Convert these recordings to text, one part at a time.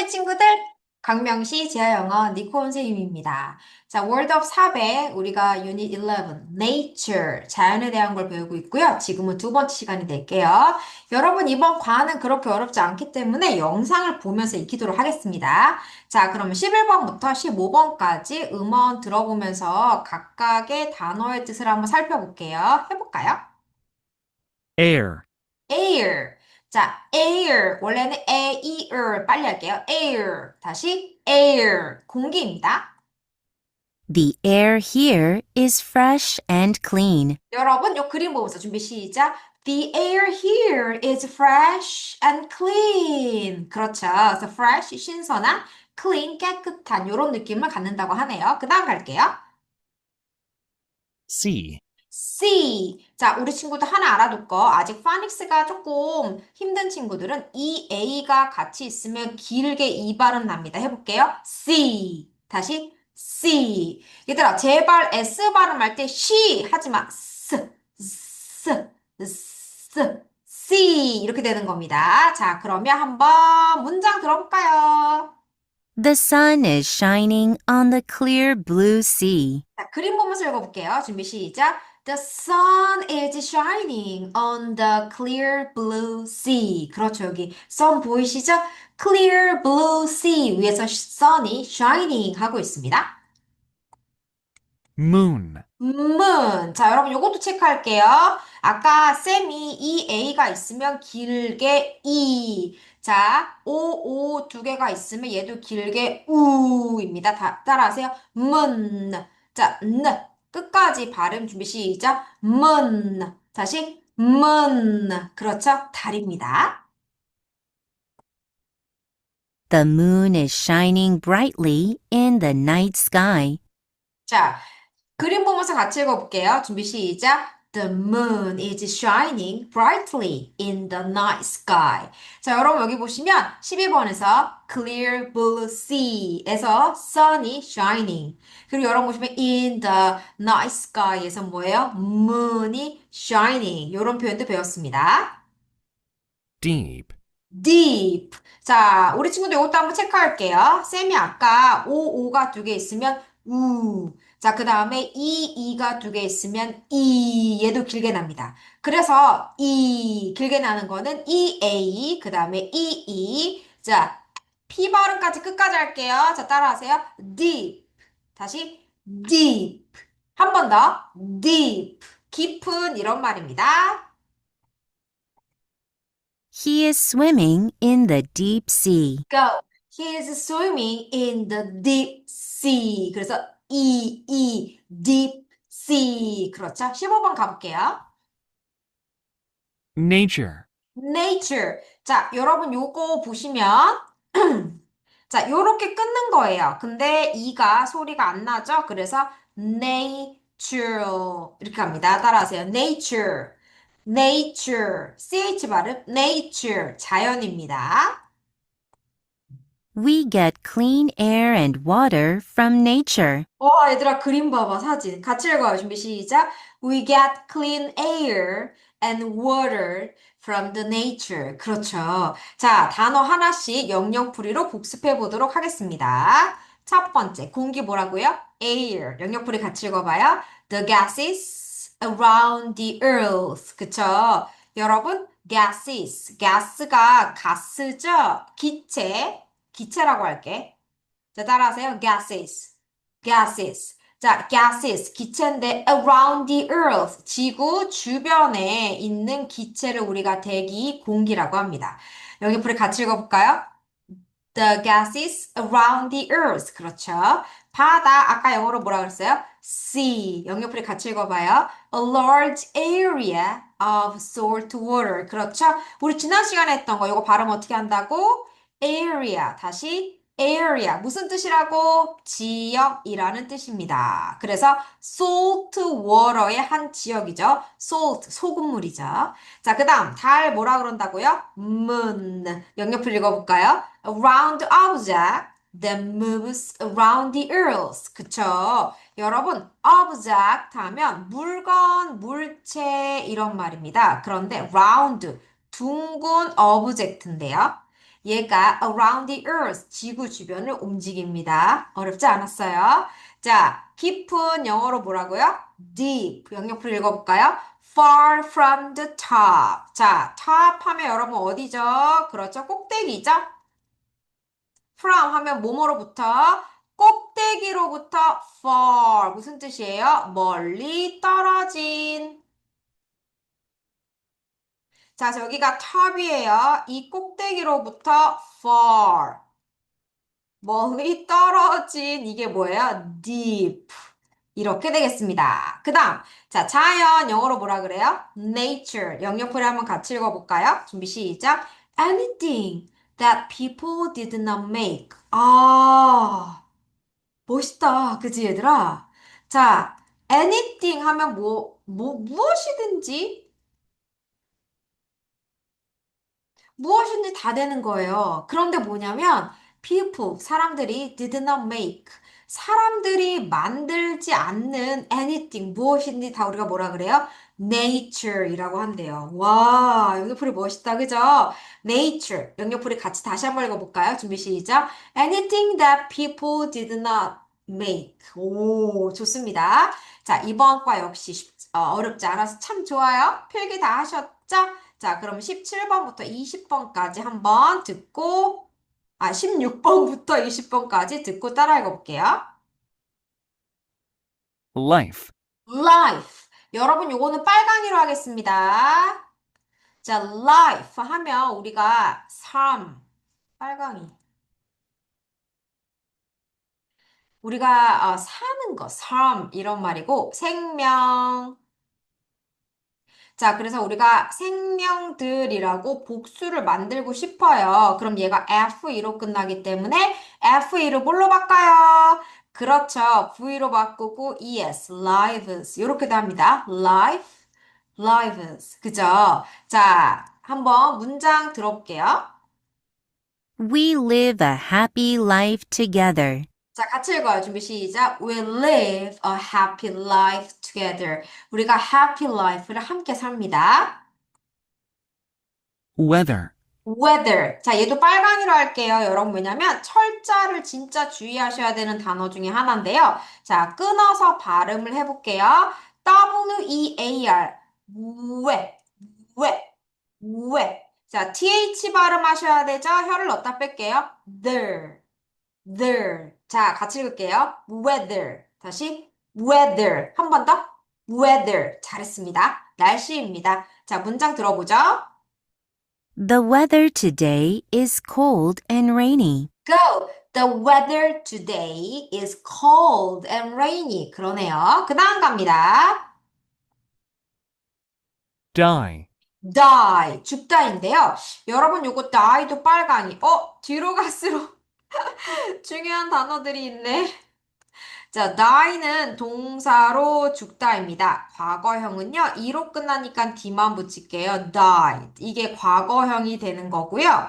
우리 친구들, 강명시 제아영어 니코 선생님입니다. 자, 월드 업 400, 우리가 유닛 11, nature, 자연에 대한 걸 배우고 있고요. 지금은 두 번째 시간이 될게요. 여러분, 이번 과는 그렇게 어렵지 않기 때문에 영상을 보면서 익히도록 하겠습니다. 자, 그러면 11번부터 15번까지 음원 들어보면서 각각의 단어의 뜻을 한번 살펴볼게요. 해볼까요? air, air. 자, air. 원래는 air. 빨리 할게요. air. 다시 air. 공기입니다. The air here is fresh and clean. 여러분, 요 그림 보면서 준비 시작. The air here is fresh and clean. 그렇죠. 그래서 fresh, 신선한, clean, 깨끗한 이런 느낌을 갖는다고 하네요. 그 다음 갈게요. sea, C. 자, 우리 친구들 하나 알아둘 거. 아직 파닉스가 조금 힘든 친구들은 이 A가 같이 있으면 길게 이 발음 납니다. 해볼게요. C. 다시 C. 얘들아, 제발 S 발음할 때 she 하지 마. S, S, S, C. 이렇게 되는 겁니다. 자, 그러면 한번 문장 들어볼까요? The sun is shining on the clear blue sea. 자, 그림 보면서 읽어볼게요. 준비 시작. The sun is shining on the clear blue sea. 그렇죠. 여기 sun 보이시죠? clear blue sea 위에서 sun이 shining 하고 있습니다. moon, moon. 자, 여러분 요것도 체크할게요. 아까 쌤이 이 A가 있으면 길게 E. 자, O, O 두 개가 있으면 얘도 길게 U입니다. 다, 따라하세요. moon. 자, N. 끝까지 발음 준비 시작. moon. 다시 moon. 그렇죠? 달입니다. The moon is shining brightly in the night sky. 자, 그림 보면서 같이 읽어볼게요. 준비 시작. The moon is shining brightly in the night sky. 자, 여러분 여기 보시면 12번에서 clear blue sea에서 sun이 shining. 그리고 여러분 보시면 in the night sky에서 뭐예요? moon이 shining. 이런 표현도 배웠습니다. deep, deep. 자, 우리 친구들 이것도 한번 체크할게요. 쌤이 아까 O가 두 개 있으면 우. 자, 그 다음에 E, E가 두 개 있으면 E. 얘도 길게 납니다. 그래서 E. 길게 나는 거는 EA. 그 다음에 EE. 자, P 발음까지 끝까지 할게요. 자, 따라하세요. deep. 다시 deep. 한 번 더. deep. 깊은 이런 말입니다. He is swimming in the deep sea. go. He is swimming in the deep sea. 그래서 E, E, deep sea. 그렇죠? 15번 가볼게요. nature, nature. 자, 여러분 요거 보시면 자, 요렇게 끊는 거예요. 근데 이가 소리가 안 나죠? 그래서 natural 이렇게 합니다. 따라하세요. nature. nature. ch 발음 nature. 자연입니다. We get clean air and water from nature. 와, 얘들아, 그림 봐봐, 사진. 같이 읽어요. 준비, 시작. We get clean air and water from the nature. 그렇죠. 자, 단어 하나씩 영영풀이로 복습해 보도록 하겠습니다. 첫 번째, 공기 뭐라고요? air. 영영풀이 같이 읽어봐요. The gases around the earth. 그쵸? 여러분, gases. 가스가 가스죠? 기체. 기체라고 할게. 자, 따라하세요. gases. gases. 자, gases, 기체인데 around the earth, 지구 주변에 있는 기체를 우리가 대기, 공기라고 합니다. 여기 불에 같이 읽어볼까요? The gases around the earth. 그렇죠. 바다, 아까 영어로 뭐라 그랬어요? sea. 영역풀이 같이 읽어봐요. A large area of salt water. 그렇죠. 우리 지난 시간에 했던 거, 이거 발음 어떻게 한다고? Area. 다시 area. 무슨 뜻이라고? 지역이라는 뜻입니다. 그래서 salt water의 한 지역이죠. salt, 소금물이죠. 자, 그 다음, 달 뭐라 그런다고요? moon. 영역풀 읽어 볼까요? A round object that moves around the earth. 그쵸? 여러분, object 하면 물건, 물체 이런 말입니다. 그런데 round, 둥근 object인데요. 얘가 around the earth, 지구 주변을 움직입니다. 어렵지 않았어요? 자, 깊은 영어로 뭐라고요? deep. 영역풀 읽어볼까요? far from the top. 자, top 하면 여러분 어디죠? 그렇죠. 꼭대기죠? from 하면 뭐뭐로부터? 꼭대기로부터 far. 무슨 뜻이에요? 멀리 떨어진. 자, 자, 여기가 top이에요. 이 꼭대기로부터 far. 멀리 떨어진 이게 뭐예요? deep. 이렇게 되겠습니다. 그 다음, 자, 자연 영어로 뭐라 그래요? nature. 영역풀이 한번 같이 읽어볼까요? 준비 시작. anything that people did not make. 아, 멋있다. 그지, 얘들아? 자, anything 하면 뭐, 뭐, 무엇이든지 무엇인지 다 되는 거예요. 그런데 뭐냐면 people 사람들이 did not make 사람들이 만들지 않는 anything 무엇인지 다 우리가 뭐라 그래요? nature이라고 한대요. 와, 영역풀이 멋있다. 그죠? nature. 영역풀이 같이 다시 한번 읽어 볼까요? 준비 시작. anything that people did not make. 오, 좋습니다. 자, 이번 과 역시 쉽- 어, 어렵지 않아서 참 좋아요. 필기 다 하셨죠? 자, 그럼 17번부터 20번까지 한번 듣고, 아, 16번부터 20번까지 듣고 따라 읽어볼게요. life, life. 여러분, 요거는 빨강이로 하겠습니다. 자, life 하면 우리가 삶, 빨강이. 우리가 어, 사는 거, 삶 이런 말이고 생명. 자, 그래서 우리가 생명들이라고 복수를 만들고 싶어요. 그럼 얘가 FE로 끝나기 때문에 FE를 뭘로 바꿔요? 그렇죠. V로 바꾸고 ES, lives. 이렇게도 합니다. life, lives. 그죠? 자, 한번 문장 들어볼게요. We live a happy life together. 자, 같이 읽어요. 준비 시작. We live a happy life together. 우리가 happy life를 함께 삽니다. weather, weather. 자, 얘도 빨강이로 할게요. 여러분, 왜냐면 철자를 진짜 주의하셔야 되는 단어 중에 하나인데요. 자, 끊어서 발음을 해볼게요. W-E-A-R. 왜, 왜, 왜. 자, TH 발음하셔야 되죠? 혀를 넣었다 뺄게요. there, there. 자, 같이 읽을게요. weather. 다시 weather. 한 번 더. weather. 잘했습니다. 날씨입니다. 자, 문장 들어보죠. The weather today is cold and rainy. Go. The weather today is cold and rainy. 그러네요. 그 다음 갑니다. die, die. 죽다인데요. 여러분 요거 die도 빨강이. 어? 뒤로 갈수록 중요한 단어들이 있네. 자, die는 동사로 죽다입니다. 과거형은요, 이로 끝나니까 d만 붙일게요. died. 이게 과거형이 되는 거고요.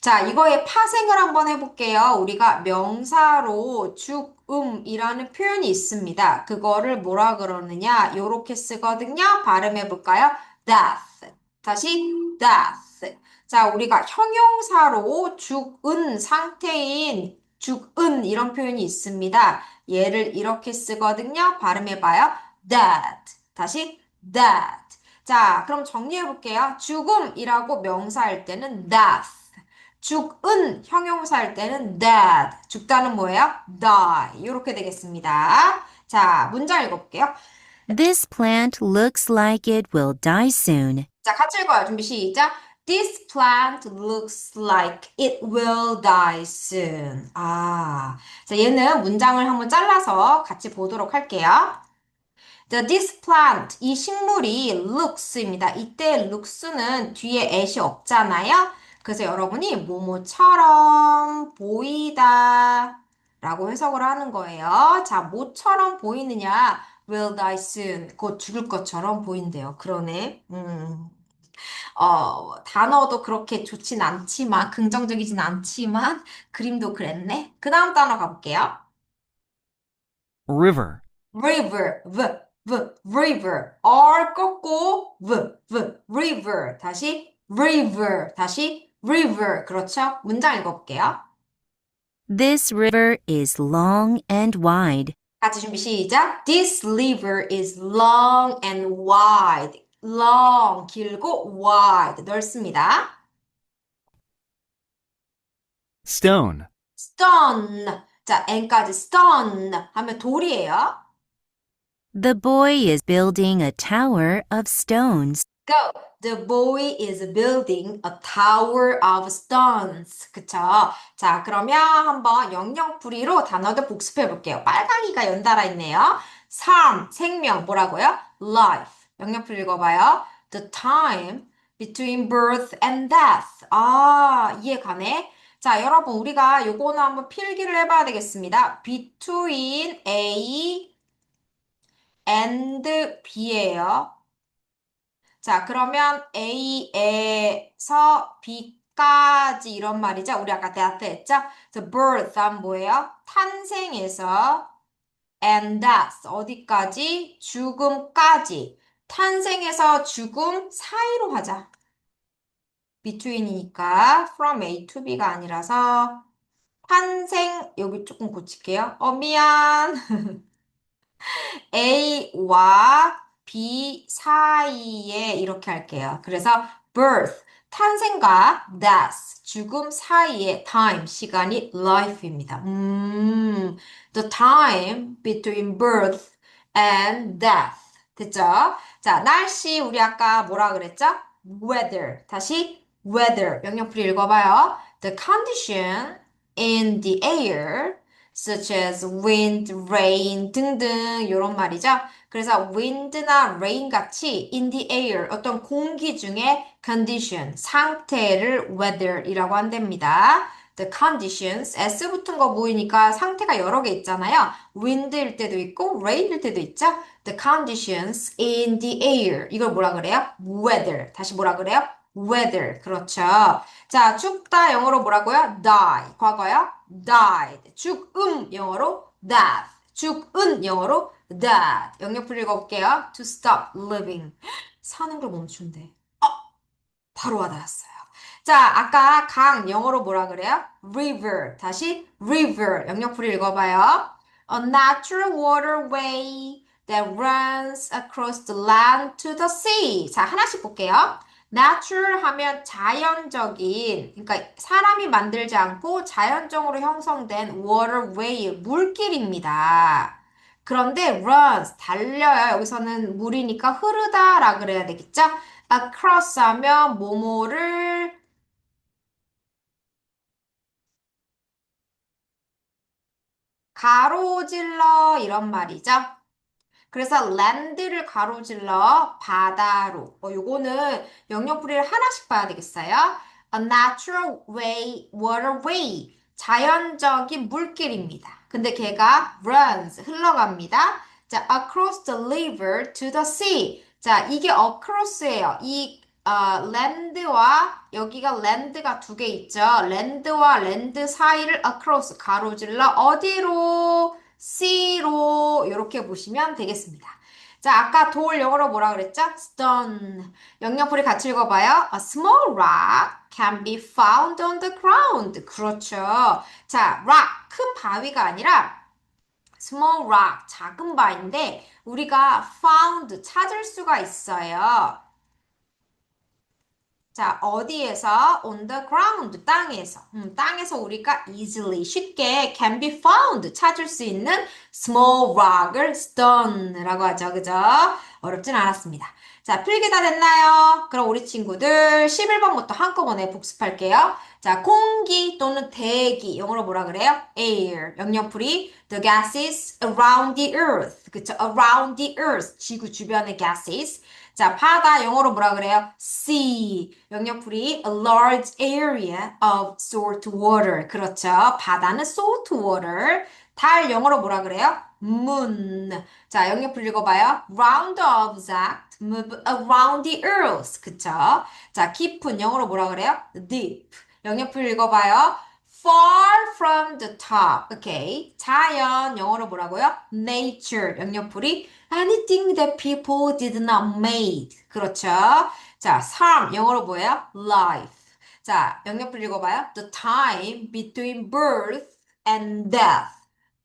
자, 이거의 파생을 한번 해볼게요. 우리가 명사로 죽음이라는 표현이 있습니다. 그거를 뭐라 그러느냐? 요렇게 쓰거든요. 발음해볼까요? death. 다시 death. 자, 우리가 형용사로 죽은 상태인 죽은 이런 표현이 있습니다. 얘를 이렇게 쓰거든요. 발음해봐요. dead. 다시 dead. 자, 그럼 정리해볼게요. 죽음이라고 명사할 때는 death. 죽은 형용사할 때는 dead. 죽다는 뭐예요? die. 이렇게 되겠습니다. 자, 문장 읽어볼게요. This plant looks like it will die soon. 자, 같이 읽어요. 준비 시작. This plant looks like it will die soon. 아, 자, 얘는 문장을 한번 잘라서 같이 보도록 할게요. The this plant, 이 식물이 looks입니다. 이때 looks는 뒤에 at이 없잖아요. 그래서 여러분이 뭐뭐처럼 보이다 라고 해석을 하는 거예요. 자, 뭐처럼 보이느냐? will die soon. 곧 죽을 것처럼 보인대요. 그러네. 음. 어, 단어도 그렇게 좋진 않지만, 긍정적이진 않지만, 그림도 그랬네. 그 다음 단어 가볼게요. river, river, v, v, river. R 꺾고, v, v, river. 다시, river. 다시, river. 그렇죠? 문장 읽어볼게요. This river is long and wide. 같이 준비 시작. This river is long and wide. Long 길고 wide 넓습니다. stone, stone 자 n까지 stone 하면 돌이에요. The boy is building a tower of stones. Go. The boy is building a tower of stones. 그쵸? 자, 그러면 한번 영영풀이로 단어들 복습해 볼게요. 빨강이가 연달아 있네요. 삶, 생명, 뭐라고요? Life. 영영풀이 읽어봐요. The time between birth and death. 아, 이해 가네. 자, 여러분, 우리가 요거는 한번 필기를 해봐야 되겠습니다. Between A and B예요. 자, 그러면 A에서 B까지 이런 말이죠. 우리 아까 death 했죠? 그래서 birth 하면 뭐예요? 탄생에서 and death 어디까지? 죽음까지. 탄생에서 죽음 사이로 하자. between이니까 from A to B가 아니라서 탄생 여기 조금 고칠게요. 어, 미안. A와 B 사이에 이렇게 할게요. 그래서 birth, 탄생과 death, 죽음 사이의 time, 시간이 life입니다. 음, the time between birth and death. 됐죠? 자, 날씨 우리 아까 뭐라 그랬죠? weather. 다시 weather. 영역풀이 읽어봐요. The condition in the air such as wind, rain 등등 이런 말이죠. 그래서 wind나 rain 같이 in the air 어떤 공기 중에 condition 상태를 weather이라고 한답니다. The conditions S 붙은 거 보이니까 상태가 여러 개 있잖아요. wind일 때도 있고 rain일 때도 있죠. The conditions in the air 이걸 뭐라 그래요? weather. 다시 뭐라 그래요? weather. 그렇죠. 자, 죽다 영어로 뭐라고요? die. 과거요? died. 죽음 영어로 death. 죽은 영어로 death. 영역풀 읽어볼게요. to stop living. 사는 걸 멈춘대. 어, 바로 와닿았어요. 자, 아까 강 영어로 뭐라 그래요? river. 다시 river. 영역풀 읽어봐요. A natural waterway that runs across the land to the sea. 자, 하나씩 볼게요. natural 하면 자연적인, 그러니까 사람이 만들지 않고 자연적으로 형성된 waterway, 물길입니다. 그런데 runs, 달려요. 여기서는 물이니까 흐르다라 그래야 되겠죠? across 하면 뭐뭐를 가로질러 이런 말이죠. 그래서 land를 가로질러 바다로. 어, 요거는 영역풀이를 하나씩 봐야 되겠어요. A natural way, waterway. 자연적인 물길입니다. 근데 걔가 runs, 흘러갑니다. 자, across the river to the sea. 자, 이게 across예요. 이 어, land와 여기가 land가 두 개 있죠. land와 land 사이를 across 가로질러 어디로? C로 이렇게 보시면 되겠습니다. 자, 아까 돌 영어로 뭐라 그랬죠? stone. 영역풀이 같이 읽어봐요. A small rock can be found on the ground. 그렇죠. 자, rock, 큰 바위가 아니라 small rock, 작은 바위인데 우리가 found, 찾을 수가 있어요. 자, 어디에서? on the ground, 땅에서. 음, 땅에서 우리가 easily, 쉽게 can be found, 찾을 수 있는 small rock을 stone라고 하죠. 그죠? 어렵진 않았습니다. 자, 필기 다 됐나요? 그럼 우리 친구들 11번부터 한꺼번에 복습할게요. 자, 공기 또는 대기, 영어로 뭐라 그래요? air, 영역풀이 the gases around the earth. 그쵸? around the earth, 지구 주변의 gases. 자, 바다 영어로 뭐라 그래요? sea. 영역풀이 a large area of salt water. 그렇죠. 바다는 salt water. 달 영어로 뭐라 그래요? moon. 자, 영역풀 읽어봐요. round object move around the earth. 그쵸? 자, 깊은 영어로 뭐라 그래요? deep. 영역풀 읽어봐요. far from the top. 오케이. 자연 영어로 뭐라고요? nature. 영역풀이 anything that people did not made. 그렇죠. 자, 삶 영어로 뭐예요? life. 자, 영역불 읽어봐요. The time between birth and death.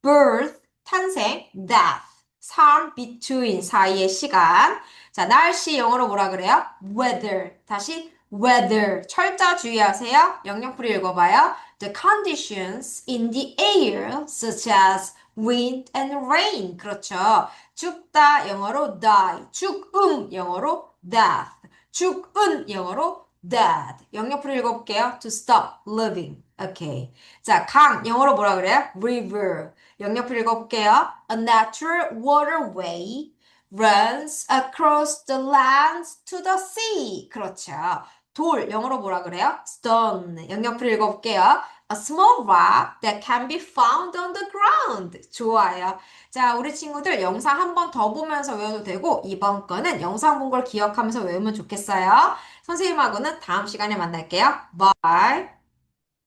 birth, 탄생, death. 삶, between, 사이의 시간. 자, 날씨 영어로 뭐라 그래요? weather. 다시 weather. 철자 주의하세요. 영역불 읽어봐요. The conditions in the air, such as wind and rain. 그렇죠. 죽다 영어로 die. 죽음 영어로 death. 죽은 영어로 dead. 영역풀이 읽어볼게요. To stop living. 오케이. 자, 강 영어로 뭐라 그래요? river. 영역풀이 읽어볼게요. A natural waterway runs across the lands to the sea. 그렇죠. 돌 영어로 뭐라 그래요? stone. 영역풀이 읽어볼게요. A small rock that can be found on the ground. 좋아요. 자, 우리 친구들 영상 한 번 더 보면서 외워도 되고, 이번 거는 영상 본 걸 기억하면서 외우면 좋겠어요. 선생님하고는 다음 시간에 만날게요. Bye.